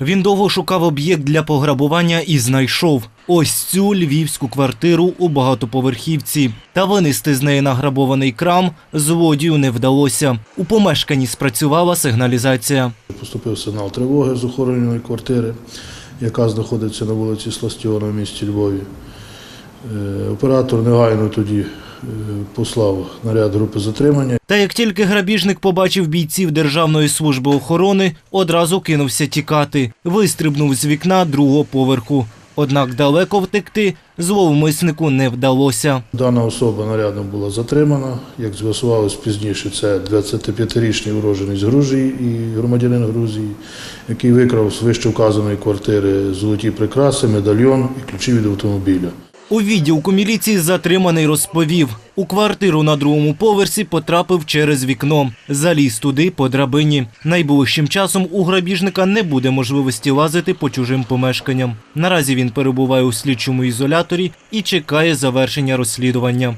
Він довго шукав об'єкт для пограбування і знайшов ось цю львівську квартиру у багатоповерхівці. Та винести з неї награбований крам злодію не вдалося. У помешканні спрацювала сигналізація. Поступив сигнал тривоги з охороненої квартири, яка знаходиться на вулиці Сластіона в місті Львові. Е, Оператор негайно тоді послав наряд групи затримання. Та як тільки грабіжник побачив бійців Державної служби охорони, одразу кинувся тікати, вистрибнув з вікна другого поверху. Однак далеко втекти зловмиснику не вдалося. Дана особа нарядом була затримана. Як з'ясувалось пізніше, це 25-річний уроженець Грузії і громадянин Грузії, який викрав з вище вказаної квартири золоті прикраси, медальйон і ключі від автомобіля. У відділку міліції затриманий розповів. У квартиру на другому поверсі потрапив через вікно. Заліз туди по драбині. Найближчим часом у грабіжника не буде можливості лазити по чужим помешканням. Наразі він перебуває у слідчому ізоляторі і чекає завершення розслідування.